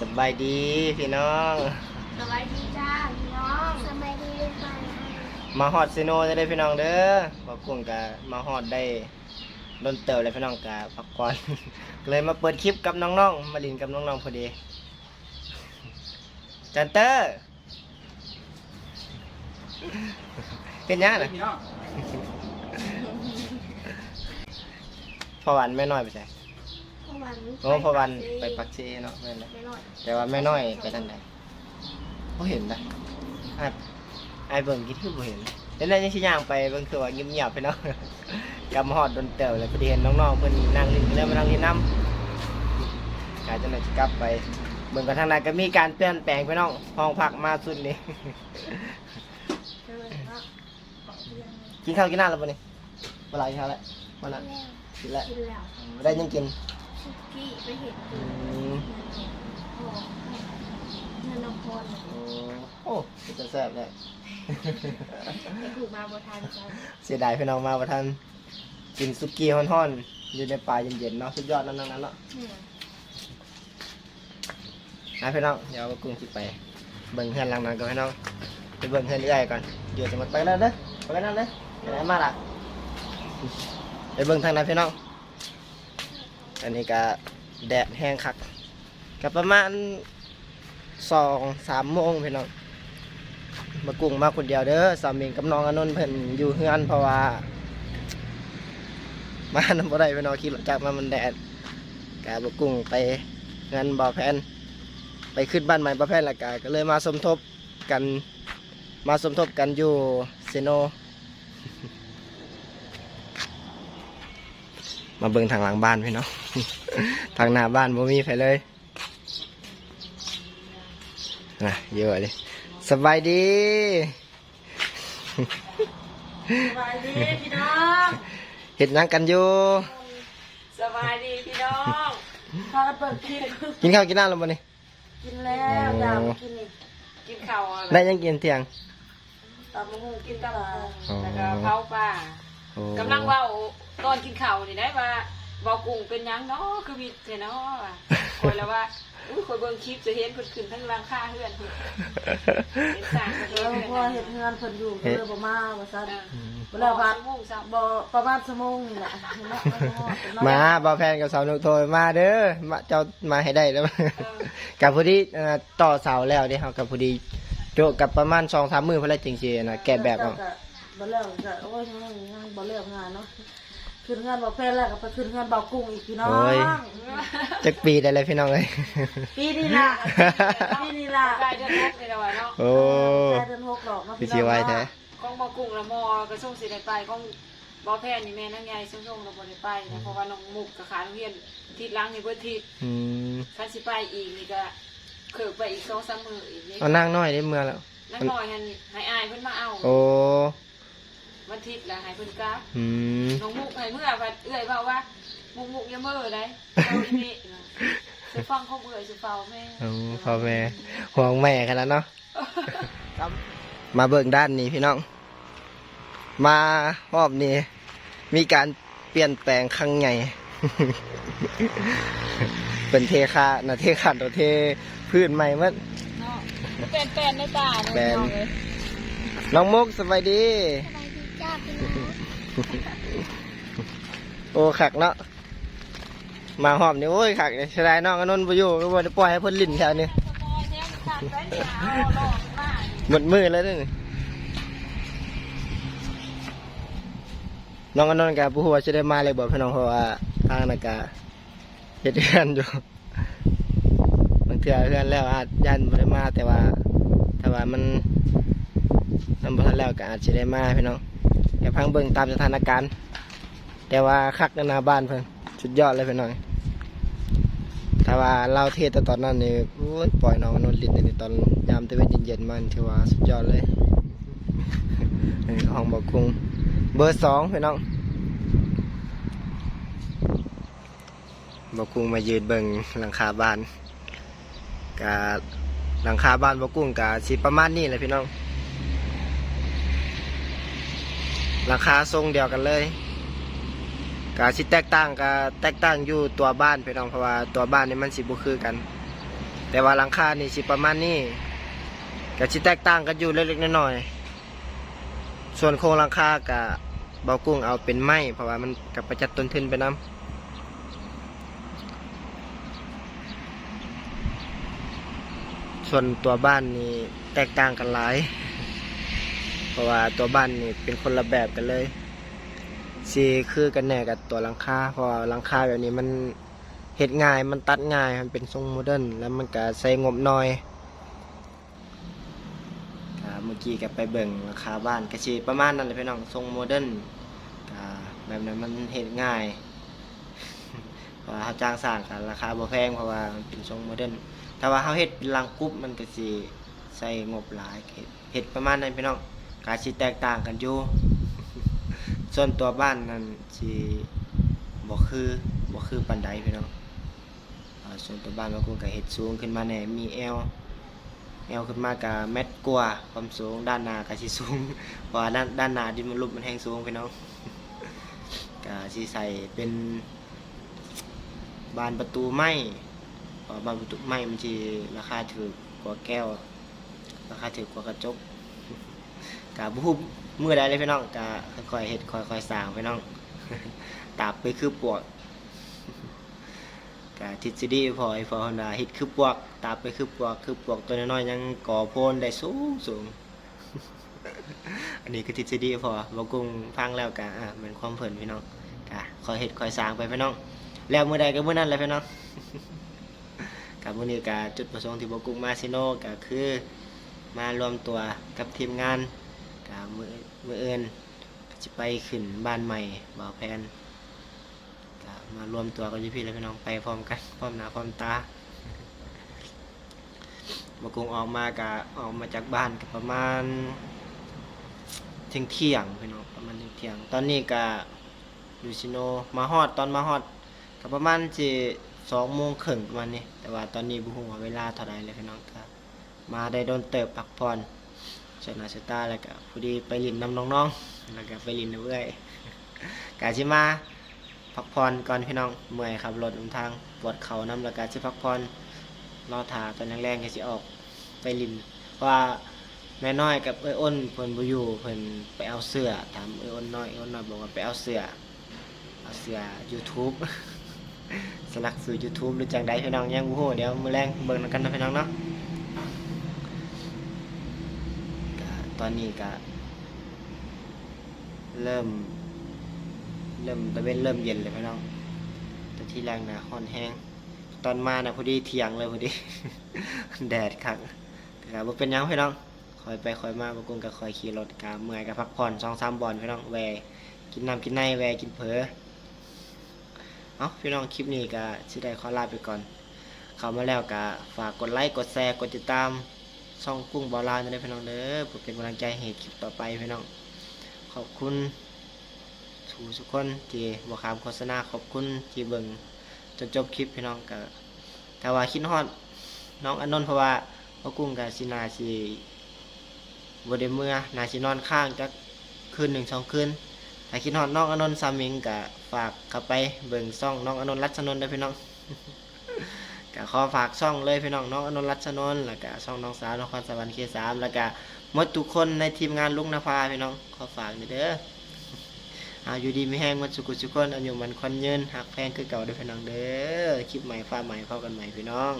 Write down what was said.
สบายดีพี่น้อง สบายดีจ้าพี่น้องสบายดีค่ะมาฮอดซีโนจะได้พี่น้องเด้อบอกกุ้งกะมาฮอดได้โดนเติบเลยพี่น้องกะพักก่อน เลยมาเปิดคลิปกับน้องๆ มาลินกับน้องๆพอดี จันเตอร์เป็นยังน่ะพอวันแม่น้อยไปใช่ พวันโอ้พอวันไปปักเชเนาะแม่นเลยไม่หน่อยแต่ว่าแม่น้อยไปทางไหนเขาเห็นนะไอ้ไอ้ายเบิ่งกี่ที่บ่เห็นแล้วนั่นยังชิย่างไปเบิ่งคือว่าเงียบๆไปเนาะ กำฮอดโดนเต่วเลยพอดีเห็นน้องๆเพิ่นนั่งเลินก็เลยมานั่งเลินน้ำกาจะน่าจะกลับไปเบิ่งกันทางนั้นก็มีการเปลี่ยนแปลงไปน้องห้องพักมาสุดนี่ เจอแล้วบอกเรื่องกินข้าวกินน้ำแล้วปะนี่เวลากินข้าวแล้ววันนั้นแล้วกินแล้วกินแล้ว ได้ยังกิน สุกี้ไปเห็นอืคือมโอ้เงินนองพรโอ้จะแซ่บเลยไปถูกมาบทันจ้าเสียดายพี่น้องมาประทันกินซุกี้ฮ้อนๆ อยู่ในป่าเย็นๆเนาะสุดยอดนั่นนั่นเนาะนะพี่น้องเดี๋ยวเอากุ้งสิไป เบิ่งเฮือนหลังนั้นก่อนพี่น้องไปเบิ่งเฮือนเรื่อยก่อนอยู่จะมาไปแล้วเด้อไปกันนั่นเด้อไปไหนมาล่ะไปเบิ่งทางนั้นพี่น้อง อันนี้ก็แดดแห้งคักก็ประมาณสองสามโมงพี่น้องมากุ้งมาคนเดียวเด้อสามีกับน้องอนนท์เพิ่นอยู่เฮือนเพราะว่า มานำบ่ได้พี่น้องขี่รถจักรมามันแดดกาบกุ้งไปเงินบ่อแพนไปขึ้นบ้านใหม่บ่อแพนละกาก็เลยมาสมทบกันมาสมทบกันอยู่เซโน มาเบิ่งทางหลังบ้านพี่น้อง ทางหน้าบ้านบ่มีไผเลยนะเยอะเลยสบายดีสบายดีพี่น้องเห็ดหยังกันอยู่สบายดีพี่น้องพากันเปิดคลิปกินข้าวกินน้ำแล้วบ่นี่กินแล้วดาวกินนี่กินข้าวอะไรได้ยังกินเที่ยงตำมะฮุงกินตำมะฮุงอ๋อแล้วก็เผาปลาโอ้ กำลังเว่าตอนกินข้าวนี่ได้ว่าเบากุ้งเป็นหยังเนาะคือมีแต่เนาะว่ะคอยแล้วว่าอุ้ยคอยเบิ่งคลิปจะเห็นเพิ่นขึ้นทั้งรังค่าเฮือนเพิ่นเป็นสร้างประเทเอศอเฮือนพอเห็นงานเพิ่นอยู่ก็เลยบ่มาว่าซั่นเออเวลาพักชั่วโมงสามบ่ประมาณชั่วโมงนี่แหละเห็นไหมเอมาบ่าวแพนกับสาวนุกโทรมาเด้อมาเจ้ามาให้ได้แล้วเออกับพอดีเอ่อต่อเสาแล้วเด้เฮากับพอดีโจกกับประมาณ2-3มื้อเพิ่นแล้วจริงๆนะแกะแบบเอา บ่เลิกก็โอ้ยงานบ่เลิกงานเนาะขึ้นงานบ่แพ้แล้วก็ไปขึ้นงานบ่กุ้งอีกพี่น้องโอ้ย จักปีได้เลยพี่น้องเอ้ยปีนี้ล่ะปีนี้ล่ะได้เดือนหกเลยแล้วว่ะเนาะโอ้แค่เดือนหกดอกเนาะพี่พี่สิน้องไว้แท้กองบอกุ่งละมอกระช่วงสิได้ไปกองบอแพนนี่แม่นั่งใหญ่ช่วงๆเราบ่ได้ไปนะเพราะว่าน้องมุกกับขาโรงเรียนทิศล้างนี่เบิดทิศอืมคันสิไปอีกนี่ก็เขิกไปอีกสองสามมื้ออีกนี่เอานั่งน้อยได้เมื่อแล้ว นั่งหน่อยหันให้อายเพิ่นมาเอา โอ้วัน ทิศแล้วให้เพิ่นกลับอืมน้องมุกให้เมื่อว่าเอื้อยเว้าว่า มุกมุกอย่าเมื่อได้เอาอีนี่สิฟังเขาเบื่อสิเฝ้าแม่โอ้พ่อแม่ห่วงแม่กันแล้วเนาะมาเบิ่งด้านนี้พี่น้อง มารอบนี้ มีการเปลี่ยนแปลงครั้งใหญ่ เป็นเทคานะเทขันตัวเทพื้นใหม่มันเนาะเป็นแปลนในป่าแปลนเนาะเลยน้องมุกสบายดี โอ้ขักเนาะมาหอมนี่โอ้ยขักเลยเสียดายน้องอนนท์ไปอยู่ก็บ่ได้ปล่อยให้เพิ่นลิ้นแถวนี้ขโมยแท้มันขาดไปเนี่ยเอาหมดมือแล้วนี่น้องอนนกับผู้หัวจะได้มาเลยบอกพี่น้องเพราะว่าทางนากาเฮ็ดเฮือนอยู่บางเทื่อเฮือนแล้วอาจยันบ่ได้มาแต่ว่าแต่ว่ามันมันบ่ทันแล้วก็อาจสิได้มาพี่น้อง อย่พังเบิ่งตามสถานการณ์ แต่ว่าคักในหน้าบ้านเพิ่นสุดยอดเลยเพี่น้องถ้าว่าเราเทศแต่ตอนนั้นนี่ปล่อยน้องนนลิ้นในตอนยามตะเวนเย็นๆมันถือว่าสุดยอดเลยห้องบอกคุงเบอร์สองพี่น้องบอกคุงมายืนเบิ่งหลังคาบ้านกาหลังคาบ้านบอกกุ้งกาสิประมาณนี้เลยพี่น้อง หลังคาทรงเดียวกันเลยกาสิแตกต่างกาแตกต่างอยู่ตัวบ้านพี่น้องเพราะว่าตัวบ้านนี่มันสิบุคือกัน แต่ว่าหลังคานี่สิประมาณนี้ก็สิแตกต่างกันอยู่เล็กๆน้อยๆส่วนโครงหลังคากับเบากุ้งเอาเป็นไม้เพราะว่ามันกับประหยัดต้นทุนไปนํส่วนตัวบ้านนี่แตกต่างกันหลาย เพราะว่าตัวบ้านนี่เป็นคนละแบบกันเลยสีคือกันแน่กับตัวหลังคาเพราะว่าหลังคาแบบนี้มันเห็ดง่ายมันตัดง่ายมันเป็นทรงโมเดิร์นแล้วมันก็ใส่งบน้อยเมื่อกี้ก็ไปเบิ่งราคาบ้านก็สิประมาณนั้นเลยพี่น้องทรงโมเดิร์นแบบนั้นมันเห็ดง่ายเพราะว่าเขาจ้างสร้างกันราคาบ่แพงเพราะว่ามันเป็นทรงโมเดิร์นถ้าว่าเขาเฮ็ดเป็นลังกุ๊บมันก็สิใส่งบหลายเฮ็ดเฮ็ดประมาณนั้นพี่น้อง กาสิแตกต่างกันอยู่ ส่วนตัวบ้านนั้นสิบ่คือบ่คือปันไดพี่น้องส่วนตัวบ้านบางคนก็เฮ็ดสูงขึ้นมาแน่มีแอลแอลขึ้นมาก็เม็ดกว่าความสูงด้านหน้าก็สิสูงเพราะว่าด้านด้านหน้าดินมันลุบมันแห้งสูงพี่น้องก็สิใส่เป็นบานประตูไม้บานประตูไม้มันสิราคาถูกกว่าแก้ว ราคาถูกกว่ากระจก กะบุบมือได้เลยพี่น้องกะค่อยๆเฮ็ดค่อยๆสร้างพี่น้องตาบไปคือปวกกะทฤษฎีพอไอ้พอฮอนดาเฮ็ดคือปวกตาบไปคือปวกคือปวกตัวน้อยๆยังก่อโพนได้สูงสูงอันนี้คือทฤษฎีพอบ่กุ้งฟังแล้วกะอะเหมือนความเพิ่นพี่น้องกะค่อยเฮ็ดค่อยสร้างไปพี่น้อง แล้วมื้อใดก็มื้อนั้นแหละพี่น้องกับมื้อนี้กะจุดประสงค์ที่บ่กุ้งมาซิโนก็คือ มารวมตัวกับทีมงาน กับมือมือเอินจะไปขึ้นบ้านใหม่บ่าวแพนก็มารวมตัวกันอยู่พี่แล้วพี่น้องไปพร้อมกันพร้อมหน้าพร้อมตาบกุงออกมากะออกมาจากบ้านก็ประมาณเที่ยงเที่ยงพี่น้องประมาณเที่ยงเที่ยงตอนนี้ก็อยู่ชิโนมาฮอดตอนมาฮอดก็ประมาณสิสองโมงครึ่งประมาณนี้แต่ว่าตอนนี้บุหัวเวลาเท่าไรเลยพี่น้องครับมาได้โดนเติบพักผ่อน ชนะชะตาแล้วก็พอดีไปลินนำน้องๆแล้วก็ไปลินเรื่อยกาชิมาพักผ่อนก่อนพี่น้องเมื่อยครับรถนทางปวดเข่าน้ำแล้วก็ชิพักผ่อนรอถาตอนแรงๆก็สิออกไปลินเพราะว่าแม่น้อยกับเอ้ยอ้นเพิ่นบ่อยู่เพิ่นไปเอาเสื้อถามเอ้ยอ้นน้อยเอ้ยอ้นน้อยบอกว่าไปเอาเสื้อเอาเสื้อ YouTube สลักสื่อ YouTube หรือจังใดพี่น้องยังบ่ฮู้เดี๋ยวมื้อแรงเบิ่งนกันนะพี่น้องเนาะ ก็ ตอนนี้ก็เริ่ม เริ่มตะเวนเริ่มเย็นเลยพี่น้องแต่ที่แรงนะค่อนแห้ง ตอนมานะพอดีเที่ยงเลยพอดี แดดคักก็บ่าเป็นยังพี่น้องคอยไปคอยมาบางคนก็คอยขี่รถกาเมื่อยก็พักผ่อนสองสามบอลพี่น้องแวกินน้ำกินในแวกินเผลอเอาพี่น้องคลิปนี้ก็สิได้ขอลาไปก่อน เข้ามาแล้วก็ฝากกดไลค์กดแชร์กดติดตาม ช่องกุ้งบอลานได้พี่น้องเด้อเพื่อเป็นกำลังใจให้คลิปต่อไปพี่น้อง ขอบคุณทุกทุกคนที่บอกคำโฆษณาขอบคุณที่เบิ่งจนจบคลิปพี่น้องก็แต่ว่าคิดฮอดน้องอนนท์เพราะว่าพ่อกุ้งกับสินาสิบดเมื่อนาสินอนข้างจักคืนหนึ่งสองคืนถ้าคิดฮอดน้องอนนท์ซามิงก็ฝากเข้าไปเบิ่งซ่องน้องอนนท์รัชนนท์ได้พี่น้อง อฝากช่องเลยพี่น้องน้องอนนท์รัชนนท์แล้วก็ช่องน้องสาวนครสวรรค์เคสามแล้วก็หมดทุกคนในทีมงานลุงนภาพี่น้องขอฝากเด้อเอาอยู่ดีไม่แห้งมัดสุกุสุกคนอายุมันคนยืนหักแพงคือเก่าเด้อพี่น้องเด้อคลิปใหม่ฟ้าใหม่เข้ากันใหม่พี่น้อง